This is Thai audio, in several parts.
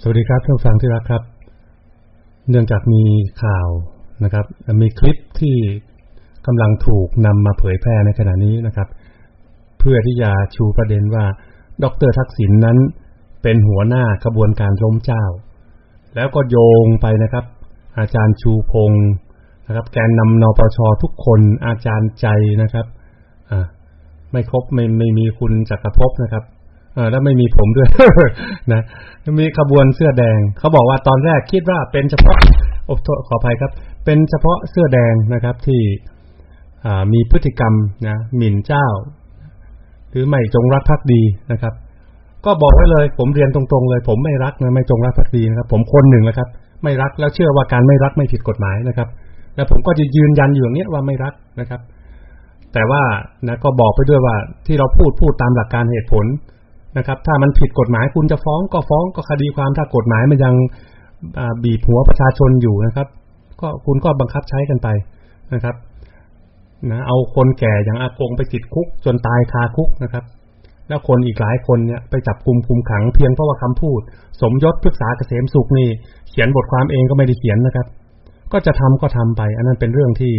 สวัสดีครับท่านฟังที่รักครับ เนื่องจากมีข่าวนะครับ มีคลิปที่กำลังถูกนำมาเผยแพร่ในขณะนี้นะครับ เพื่อที่จะชูประเด็นว่า ดรทักษิณนนั้นเป็นหัวหน้าขบวนการล้มเจ้า แล้วก็โยงไปนะครับ อาจารย์ชูพงศ์นะครับ แกนนำนปชทุกคนอาจารย์ใจนะครับ อ่าไม่ครบไม่ไม่มีคุณจักรภพนะครับ เออแล้วไม่มีผมด้วยนะมีขบวนเสื้อแดง เขาบอกว่าตอนแรกคิดว่าเป็นเฉพาะโอ้ขออภัยครับ เป็นเฉพาะเสื้อแดงนะครับ ที่มีพฤติกรรมนะหมิ่นเจ้า หรือไม่จงรักภักดีนะครับ ก็บอกไว้เลย ผมเรียนตรงๆเลย ผมไม่รักนะไม่จงรักภักดีนะครับ ผมคนหนึ่งนะครับ ไม่รักแล้วเชื่อว่าการไม่รักไม่ผิดกฎหมายนะครับ แล้วผมก็จะยืนยันอยู่อย่างนี้ว่าไม่รักนะครับ แต่ว่านะก็บอกไปด้วยว่าที่เราพูดพูดตามหลักการเหตุผล นะครับ ถ้ามันผิดกฎหมายคุณจะฟ้องก็ฟ้องก็คดีความถ้ากฎหมายมันยังบีบหัวประชาชนอยู่นะครับ ก็คุณก็บังคับใช้กันไปนะครับนะเอาคนแก่อย่างอากงไปติดคุกจนตายคาคุกนะครับ แล้วคนอีกหลายคนเนี่ยไปจับกลุ่มคุมขังเพียงเพราะว่าคำพูด สมยศพฤกษาเกษมสุขนี่ เขียนบทความเองก็ไม่ได้เขียนนะครับ ก็จะทำก็ทำไป อันนั้นเป็นเรื่องที่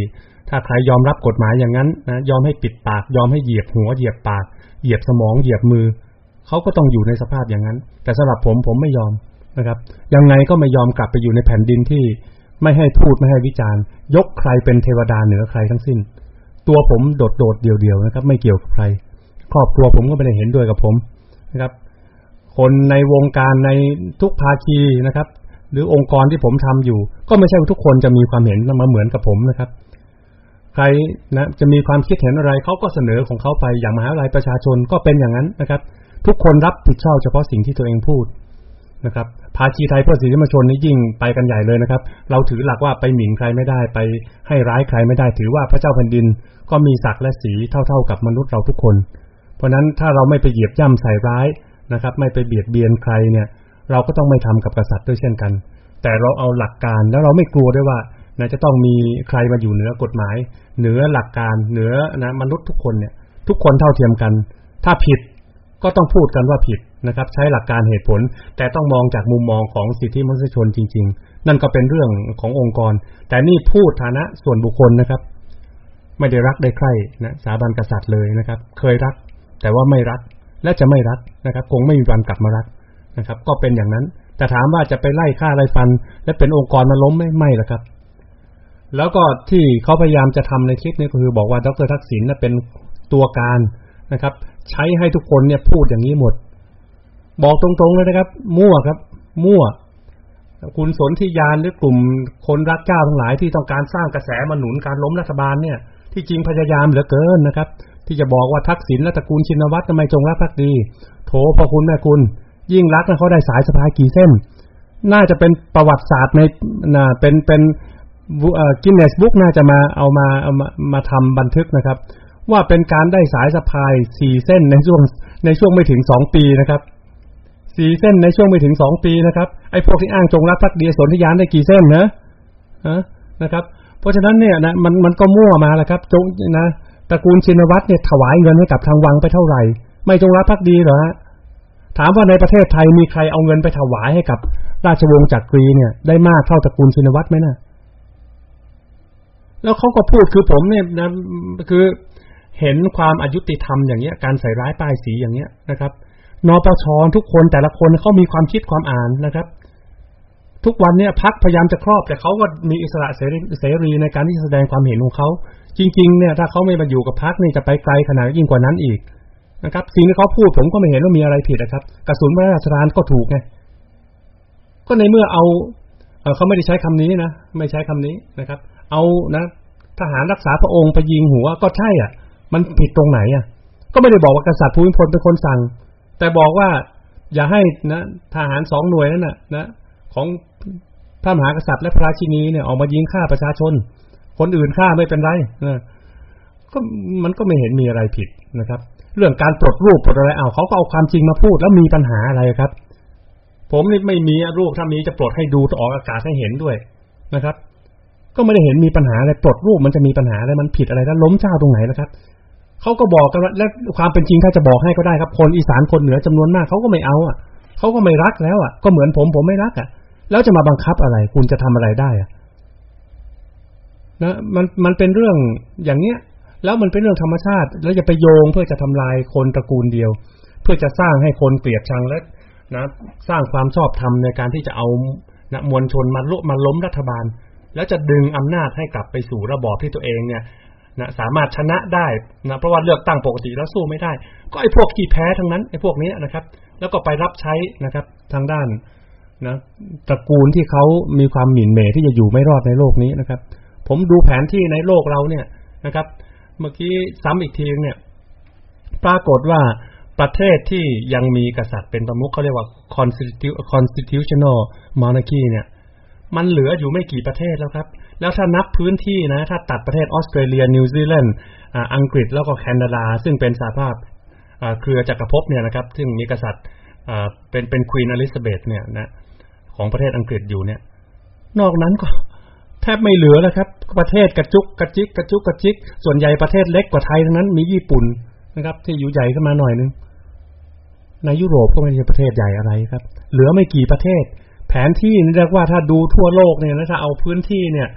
ถ้าใครยอมรับกฎหมายอย่างนั้นนะยอมให้ปิดปาก ยอมให้เหยียบหัวเหยียบปาก เหยียบสมองเหยียบมือ เขาก็ต้องอยู่ในสภาพอย่างนั้น แต่สำหรับผมผมไม่ยอมนะครับ ยังไงก็ไม่ยอมกลับไปอยู่ในแผ่นดินที่ไม่ให้พูดไม่ให้วิจารณ์ ยกใครเป็นเทวดาเหนือใครทั้งสิ้น ตัวผมโดดโดดเดียวเดียวนะครับ ไม่เกี่ยวกับใคร ครอบครัวผมก็ไม่ได้เห็นด้วยกับผมนะครับ คนในวงการในทุกภาคีนะครับ หรือองค์กรที่ผมทำอยู่ ก็ไม่ใช่ทุกคนจะมีความเห็นมาเหมือนกับผมนะครับ ใครนะจะมีความคิดเห็นอะไรเขาก็เสนอของเขาไปอย่างมหาวิทยาลัยประชาชนก็เป็นอย่างนั้นนะครับ ทุกคนรับผิดชอบเฉพาะสิ่งที่ตัวเองพูดนะครับภาคีไทยเพื่อสิทธิมชนนี่ยิ่งไปกันใหญ่เลยนะครับ เราถือหลักว่าไปหมิ่นใครไม่ได้ไปให้ร้ายใครไม่ได้ ถือว่าพระเจ้าแผ่นดิน ก็มีศักดิ์และสีเท่า ๆ กับมนุษย์เราทุกคน เพราะนั้นถ้าเราไม่ไปเหยียบย่ำใส่ร้ายนะครับ ไม่ไปเบียดเบียนใครเนี่ยเราก็ต้องไม่ทำกับกษัตริย์ด้วยเช่นกัน แต่เราเอาหลักการแล้วเราไม่กลัวด้วยว่านะจะต้องมีใครมาอยู่เหนือกฎหมาย เหนือหลักการเหนือนะมนุษย์ทุกคนเนี่ยทุกคนเท่าเทียมกัน ถ้าผิด ก็ต้องพูดกันว่าผิดนะครับ ใช้หลักการเหตุผล แต่ต้องมองจากมุมมองของสิทธิมนุษยชนจริง ๆ นั่นก็เป็นเรื่องขององค์กร แต่นี่พูดฐานะส่วนบุคคลนะครับ ไม่ได้รักได้ใคร่นะสถาบันกษัตริย์เลยนะครับ เคยรัก แต่ว่าไม่รักและจะไม่รักนะครับ คงไม่มีวันกลับมารักนะครับ ก็เป็นอย่างนั้น แต่ถามว่าจะไปไล่ฆ่าไล่ฟัน และเป็นองค์กรมาล้มไม่ไม่ละครับ แล้วก็ที่เขาพยายามจะทำในคลิปนี้ก็คือบอกว่าดรทักษิณเป็นตัวการ นะครับ ใช้ให้ทุกคนเนี่ยพูดอย่างนี้หมด บอกตรงๆเลยนะครับ มั่วครับ มั่ว คุณสนธิยานหรือกลุ่มคนรักเจ้าทั้งหลายที่ต้องการสร้างกระแสมาหนุนการล้มรัฐบาลเนี่ย ที่จริงพยายามเหลือเกินนะครับ ที่จะบอกว่าทักษิณและตระกูลชินวัตรทำไมจงรักภักดี โถพอคุณแม่คุณ ยิ่งรักนะเขาได้สายสะพายกี่เส้น น่าจะเป็นประวัติศาสตร์ในน่าเป็นเป็นกินเนสบุ๊กน่าจะมาเอามาเอามามาทำบันทึกนะครับ ว่าเป็นการได้สายสะพายสี่เส้นในช่วงในช่วงไม่ถึงสองปีนะครับสี่เส้นในช่วงไม่ถึงสองปีนะครับไอ้พวกที่อ้างจงรักภักดีสนธิยานได้กี่เส้นนะนะครับ เพราะฉะนั้นเนี่ยนะมันมันก็มั่วมาแล้วครับ จงนะตระกูลชินวัตรเนี่ยถวายเงินให้กับทางวังไปเท่าไหร่ ไม่จงรักภักดีเหรอฮะถามว่าในประเทศไทยมีใครเอาเงินไปถวายให้กับ ราชวงศ์จักรีเนี่ย ได้มากเท่าตระกูลชินวัตรไหมนะแล้วเขาก็พูดคือผมเนี่ยนะคือ เห็นความอายุติธรรมอย่างเงี้ย การใส่ร้ายป้ายสีอย่างเงี้ยนะครับนปชทุกคนแต่ละคนเขามีความคิดความอ่านนะครับ ทุกวันเนี้ยพักพยายามจะครอบ แต่เขาก็มีอิสระเสรีในการที่แสดงความเห็นของเขาจริง ๆ เนี่ย ถ้าเขาไม่มาอยู่กับพักนี่จะไปไกลขนาดยิ่งกว่านั้นอีกนะครับ สิ่งที่เขาพูดผมก็ไม่เห็นว่ามีอะไรผิดนะครับ กระสุนพระราชทานก็ถูกไงก็ในเมื่อเอาเขาไม่ได้ใช้คำนี้นะไม่ใช้คำนี้นะครับ เอานะ ทหารรักษาพระองค์ไปยิงหัวก็ใช่อะ มันผิดตรงไหนอะ ก็ไม่ได้บอกว่ากษัตริย์ภูมิพลเป็นคนสั่ง แต่บอกว่าอย่าให้นะทหารสองหน่วยนั่นนะนะ ของพระมหากษัตริย์และพระราชินีเนี่ยออกมายิงฆ่าประชาชน คนอื่นฆ่าไม่เป็นไรนะก็มันก็ไม่เห็นมีอะไรผิดนะครับ เรื่องการปลดรูปปลดอะไรเอาเขาก็เอาความจริงมาพูดแล้วมีปัญหาอะไรครับ ผมนี่ไม่มีรูปถ้ามีจะปลดให้ดูออกอากาศให้เห็นด้วยนะครับ ก็ไม่ได้เห็นมีปัญหาอะไรปลดรูปมันจะมีปัญหาอะไรมันผิดอะไรแล้วล้มเจ้าตรงไหนนะครับ เขาก็บอกกันว่าและความเป็นจริงถ้าจะบอกให้ก็ได้ครับ คนอีสานคนเหนือจำนวนมากเขาก็ไม่เอาอะเขาก็ไม่รักแล้วอะ ก็เหมือนผมผมไม่รักอะ แล้วจะมาบังคับอะไร คุณจะทำอะไรได้อะนะมันมันเป็นเรื่องอย่างเนี้ย แล้วมันเป็นเรื่องธรรมชาติ แล้วจะไปโยงเพื่อจะทำลายคนตระกูลเดียว เพื่อจะสร้างให้คนเกลียดชังและนะ สร้างความชอบธรรมในการที่จะเอานะมวลชนมาลุมาล้มรัฐบาล แล้วจะดึงอำนาจให้กลับไปสู่ระบอบที่ตัวเองเนี่ย นะสามารถชนะได้นะเพราะว่าเลือกตั้งปกติแล้วสู้ไม่ได้ ก็ไอ้พวกที่แพ้ทั้งนั้นไอ้พวกนี้นะครับ แล้วก็ไปรับใช้นะครับทางด้านนะตระกูลที่เขามีความหมิ่นเหม่ที่จะอยู่ไม่รอดในโลกนี้นะครับ ผมดูแผนที่ในโลกเราเนี่ยนะครับ เมื่อกี้ซ้ำอีกทีเนี่ย ปรากฏว่าประเทศที่ยังมีกษัตริย์เป็นประมุขเขาเรียกว่า constitutional monarchy เนี่ย มันเหลืออยู่ไม่กี่ประเทศแล้วครับ แล้วถ้านับพื้นที่นะ ถ้าตัดประเทศออสเตรเลีย นิวซีแลนด์อังกฤษแล้วก็แคนาดา ซึ่งเป็นสหภาพเครือจักรภพเนี่ยนะครับ ซึ่งมีกษัตริย์เป็นเป็นควีนอลิซาเบธเนี่ยนะของประเทศอังกฤษอยู่เนี่ย นอกนั้นก็แทบไม่เหลือแล้วครับ ประเทศกระจุกกระจิกกระจุกกระจิก ส่วนใหญ่ประเทศเล็กกว่าไทยทั้งนั้นมีญี่ปุ่นนะครับ ที่อยู่ใหญ่ขึ้นมาหน่อยนึงในยุโรปก็ไม่ใช่ประเทศใหญ่อะไรครับ เหลือไม่กี่ประเทศ นที่นี่เรียกว่าถ้าดูทั่วโลกเนี่ยนะถ้าเอาพื้นที่เนี่ย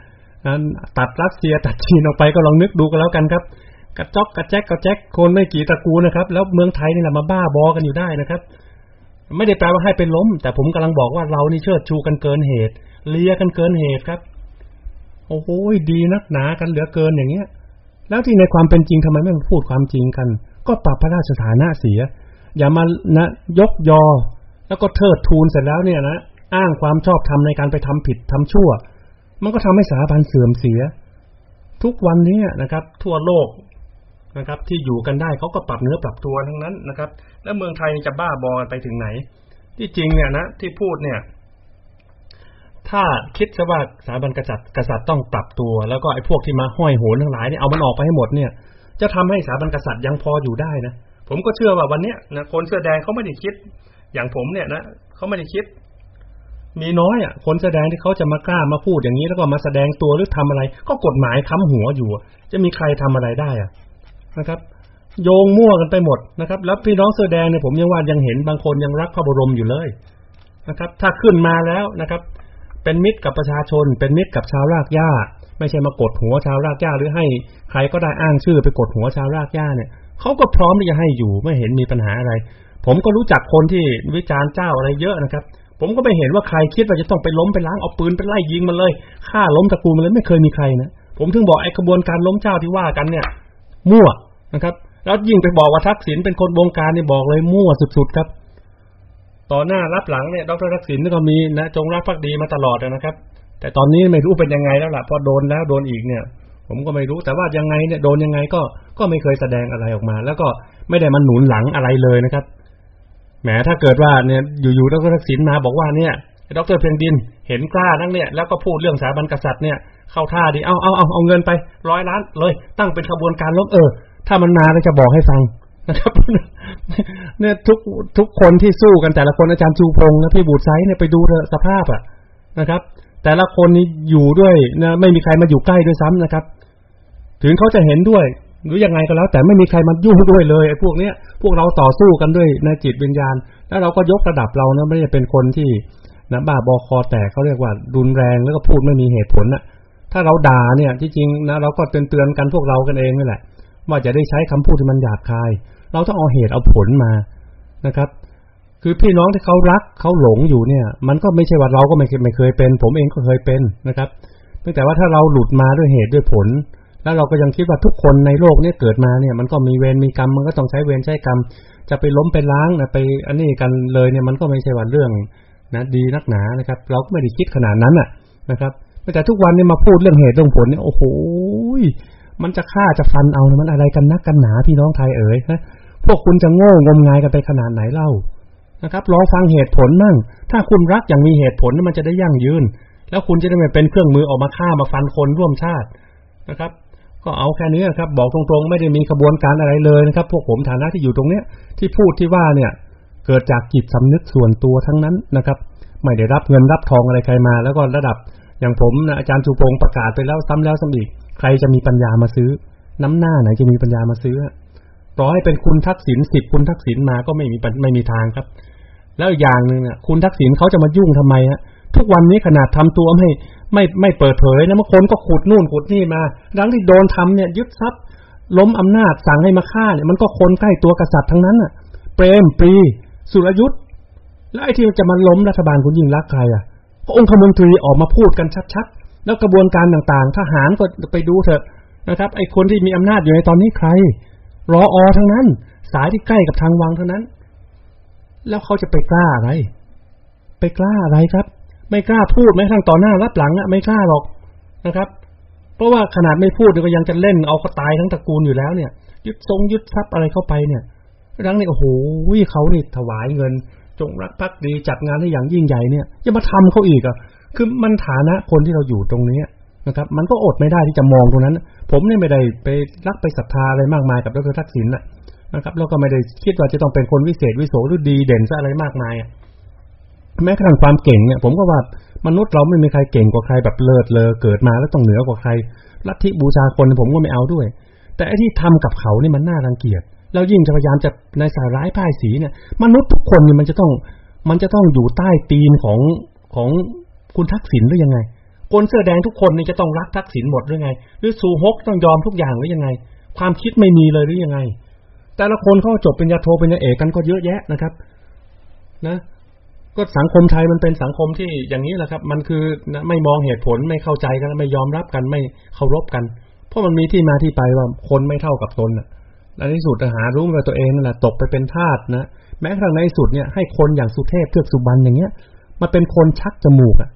ตัดรัสเซียตัดจีนออกไปก็ลองนึกดูกันแล้วกันครับ กระจอกกระแจกกระแจกคนไม่กี่ตระกูลนะครับ แล้วเมืองไทยนี่แหละมาบ้าบอกันอยู่ได้นะครับ ไม่ได้แปลว่าให้เป็นล้ม แต่ผมกำลังบอกว่าเรานี่เชิดชูกันเกินเหตุ เลียกันเกินเหตุครับ โอ้โหดีนักหนากันเหลือเกินอย่างเงี้ย แล้วที่ในความเป็นจริงทำไมไม่พูดความจริงกัน ก็ปรับพระราชฐานะเสีย อย่ามานะยกยอ แล้วก็เทิดทูนเสร็จแล้วเนี่ยนะ อ้างความชอบธรรมในการไปทำผิดทำชั่ว มันก็ทำให้สถาบันเสื่อมเสีย ทุกวันนี้นะครับ ทั่วโลกนะครับ ที่อยู่กันได้เขาก็ปรับเนื้อปรับตัวทั้งนั้นนะครับ แล้วเมืองไทยจะบ้าบอไปถึงไหน ที่จริงเนี่ยนะที่พูดเนี่ย ถ้าคิดซะว่าสถาบันกษัตริย์กษัตริย์ต้องปรับตัว แล้วก็ไอ้พวกที่มาห้อยโหนทั้งหลายเนี่ยเอามันออกไปให้หมดเนี่ย จะทำให้สถาบันกษัตริย์ยังพออยู่ได้นะผมก็เชื่อว่าวันเนี้ยนะคนเสื้อแดงเขาไม่ได้คิด อย่างผมเนี่ยนะเขาไม่ได้คิด มีน้อยอะคนแสดงที่เขาจะมากล้ามาพูดอย่างนี้แล้วก็มาแสดงตัวหรือทำอะไร ก็กฎหมายค้ำหัวอยู่ จะมีใครทำอะไรได้อะนะครับ โยงมั่วกันไปหมดนะครับ แล้วพี่น้องเสื้อแดงเนี่ยผมยังว่ายังเห็นบางคนยังรักพระบรมอยู่เลยนะครับ ถ้าขึ้นมาแล้วนะครับ เป็นมิตรกับประชาชน เป็นมิตรกับชาวรากหญ้า ไม่ใช่มากดหัวชาวรากหญ้าหรือให้ใครก็ได้อ้างชื่อไปกดหัวชาวรากหญ้าเนี่ยเขาก็พร้อมที่จะให้อยู่ไม่เห็นมีปัญหาอะไร ผมก็รู้จักคนที่วิจารณ์เจ้าอะไรเยอะนะครับ ผมก็ไม่เห็นว่าใครคิดว่าจะต้องไปล้มไปล้างเอาปืนไปไล่ยิงมันเลยฆ่าล้มตระกูลมันเลยไม่เคยมีใครนะผมถึงบอกไอ้กระบวนการล้มเจ้าที่ว่ากันเนี่ย มั่วนะครับ แล้วยิ่งไปบอกว่าทักษิณเป็นคนวงการนี่บอกเลยมั่วสุดๆครับ ต่อหน้ารับหลังเนี่ยดรทักษิณนี่ก็มีนะจงรักภักดีมาตลอดนะครับ แต่ตอนนี้ไม่รู้เป็นยังไงแล้วล่ะพอโดนแล้วโดนอีกเนี่ย ผมก็ไม่รู้แต่ว่ายังไงเนี่ยโดนยังไงก็ก็ไม่เคยแสดงอะไรออกมา แล้วก็ไม่ได้มันหนุนหลังอะไรเลยนะครับ แหมถ้าเกิดว่าเนี่ยอยู่ๆดรทักษิณมาบอกว่าเนี่ยดรเพียงดินเห็นกล้านั่งเนี่ยแล้วก็พูดเรื่องสถาบันกษัตริย์เนี่ยเข้าท่าดีเอาเอาเอาเอาเงินไปร้อยล้านเลย ตั้งเป็นขบวนการล้มเออ ถ้ามันมาเราจะบอกให้ฟังนะครับเนี่ยทุกทุกคนที่สู้กันแต่ละคนอาจารย์จูพงศ์นะพี่บูดไซเนี่ยไปดูเถอะสภาพอะนะครับ แต่ละคนนี้อยู่ด้วยนะไม่มีใครมาอยู่ใกล้ด้วยซ้ำนะครับ ถึงเขาจะเห็นด้วย หรือยังไงก็แล้ว แต่ไม่มีใครมายุ่งด้วยเลยไอ้พวกเนี้ยพวกเราต่อสู้กันด้วยในจิตวิญญาณ แล้วเราก็ยกระดับเรานะไม่ได้เป็นคนที่นะบ้าบอคอแตกเขาเรียกว่ารุนแรงแล้วก็พูดไม่มีเหตุผลนะถ้าเราด่าเนี่ยที่จริงนะเราก็เตือนเตือนกันพวกเรากันเองนี่แหละ ว่าจะได้ใช้คำพูดที่มันหยาบคาย เราต้องเอาเหตุเอาผลมานะครับ คือพี่น้องที่เขารักเขาหลงอยู่เนี่ย มันก็ไม่ใช่ว่าเราก็ไม่ไม่เคยเป็น ผมเองก็เคยเป็นนะครับตั้งแต่ว่าถ้าเราหลุดมาด้วยเหตุด้วยผล แล้วเราก็ยังคิดว่าทุกคนในโลกนี้เกิดมาเนี่ย มันก็มีเวรมีกรรมมันก็ต้องใช้เวรใช้กรรม จะไปล้มไปล้างนะไปอันนี้กันเลยเนี่ยมันก็ไม่ใช่ว่าเรื่องนะดีนักหนานะครับ เราก็ไม่ได้คิดขนาดนั้นอะนะครับแต่ทุกวันเนี้มาพูดเรื่องเหตุเรื่องผลเนี่ยโอ้โหมันจะฆ่าจะฟันเอามันอะไรกันนักกันหนาพี่น้องไทยเอ๋ยนะพวกคุณจะโง่งมงายกันไปขนาดไหนเล่านะครับรองฟังเหตุผลมั่ง ถ้าคุณรักอย่างมีเหตุผลมันจะได้ยั่งยืน แล้วคุณจะได้ไม่เป็นเครื่องมือออกมาฆ่ามาฟันคนร่วมชาตินะครับ ก็เอาแค่นี้ครับ บอกตรงๆ ไม่ได้มีกระบวนการอะไรเลยนะครับ พวกผมฐานะที่อยู่ตรงเนี้ย ที่พูดที่ว่าเนี่ย เกิดจากจิตสำนึกส่วนตัวทั้งนั้นนะครับ ไม่ได้รับเงินรับทองอะไรใครมา แล้วก็ระดับอย่างผมนะอาจารย์ชูพงศ์ประกาศไปแล้วซ้ำแล้วซ้ำอีก ใครจะมีปัญญามาซื้อ น้ำหน้าไหนจะมีปัญญามาซื้อต่อให้เป็นคุณทักษิณสิบคุณทักษิณมาก็ไม่มีไม่มีทางครับ แล้วอย่างหนึ่งเนี่ยคุณทักษิณเขาจะมายุ่งทำไมฮะ ทุกวันนี้ขนาดทำตัวไม่ไม่ไม่เปิดเผยนะบางคนก็ขุดนู่นขุดนี่มาดังที่โดนทำเนี่ย ยึดทรัพย์ ล้มอำนาจสั่งให้มาฆ่าเนี่ยมันก็คนใกล้ตัวกษัตริย์ทั้งนั้นอะ เปรมปรี สุรยุทธ์แล้วไอ้ที่จะมาล้มรัฐบาลคุณยิ่งรักใครอะก็องคมนตรีออกมาพูดกันชัดๆ แล้วกระบวนการต่างๆ ทหารก็ไปดูเถอะนะครับ ไอ้คนที่มีอำนาจอยู่ในตอนนี้ใคร รออทั้งนั้น สายที่ใกล้กับทางวังเท่านั้น แล้วเขาจะไปกล้าอะไร ไปกล้าอะไรครับ ไม่กล้าพูดแม้ทั้งต่อหน้ารับหลังอะไม่กล้าหรอกนะครับ เพราะว่าขนาดไม่พูดก็ยังจะเล่นเอาเขาตายทั้งตระกูลอยู่แล้วเนี่ย ยึดทรงยึดทรัพย์อะไรเข้าไปเนี่ยดังนี้โอ้โหเขานี่ถวายเงิน จงรักภักดีจัดงานให้อย่างยิ่งใหญ่เนี่ยจะมาทำเขาอีกอะคือมันฐานะคนที่เราอยู่ตรงนี้นะครับ มันก็อดไม่ได้ที่จะมองตรงนั้น ผมเนี่ยไม่ได้ไปรักไปศรัทธาอะไรมากมายกับดรทักษิณนะครับแล้วก็ไม่ได้คิดว่าจะต้องเป็นคนวิเศษวิโสหรือดีเด่นซะอะไรมากมาย แม้กระทั่งความเก่งเนี่ย ผมก็ว่ามนุษย์เราไม่มีใครเก่งกว่าใครแบบเลิศเลอเกิดมาแล้วต้องเหนือกว่าใคร ลัทธิบูชาคนผมก็ไม่เอาด้วย แต่ไอ้ที่ทำกับเขานี่มันน่ารังเกียจแล้วยิ่งจะพยายามจะในสายร้ายป้ายสีเนี่ยมนุษย์ทุกคนเนี่ยมันจะต้องมันจะต้องอยู่ใต้ตีนของของคุณทักษิณหรือยังไง คนเสื้อแดงทุกคนเนี่ยจะต้องรักทักษิณหมดหรือไง หรือสูฮกต้องยอมทุกอย่างหรือยังไง ความคิดไม่มีเลยหรือยังไง แต่ละคนเขาจบเป็นยาโทเป็นยาเอกกันก็เยอะแยะนะครับ นะ ก็สังคมไทยมันเป็นสังคมที่อย่างนี้แหละครับ มันคือนะไม่มองเหตุผลไม่เข้าใจกันไม่ยอมรับกันไม่เคารพกัน เพราะมันมีที่มาที่ไปว่าคนไม่เท่ากับตนอะในที่สุดหารู้ว่าตัวเองนั่นแหละตกไปเป็นทาสนะแม้กระทั่งในที่สุดเนี่ยให้คนอย่างสุเทพเทือกสุบรรณอย่างเงี้ยมาเป็นคนชักจมูกอะ่ะ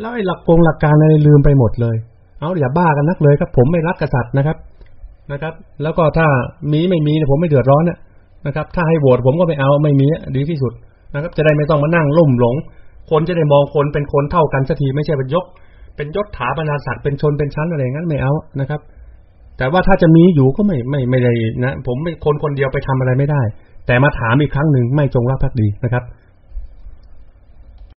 แล้วไอ้หลักกงหลักการอะไรลืมไปหมดเลย เอาอย่าบ้ากันนักเลยครับ ผมไม่รักกษัตริย์นะครับนะครับ แล้วก็ถ้ามีไม่มีผมไม่เดือดร้อนนะครับ ถ้าให้โหวตผมก็ไม่เอาไม่มีดีที่สุด นะครับ จะได้ไม่ต้องมานั่งลุ่มหลง คนจะได้มองคนเป็นคนเท่ากันสักทีไม่ใช่เป็นยก เป็นยศถาบรรดาศักดิ์เป็นชนเป็นชั้นอะไรงั้นไม่เอานะครับ แต่ว่าถ้าจะมีอยู่ก็ไม่ไม่ไม่ได้นะ ผมเป็นคนคนเดียวไปทำอะไรไม่ได้ แต่มาถามอีกครั้งหนึ่งไม่จงรักภักดีนะครับ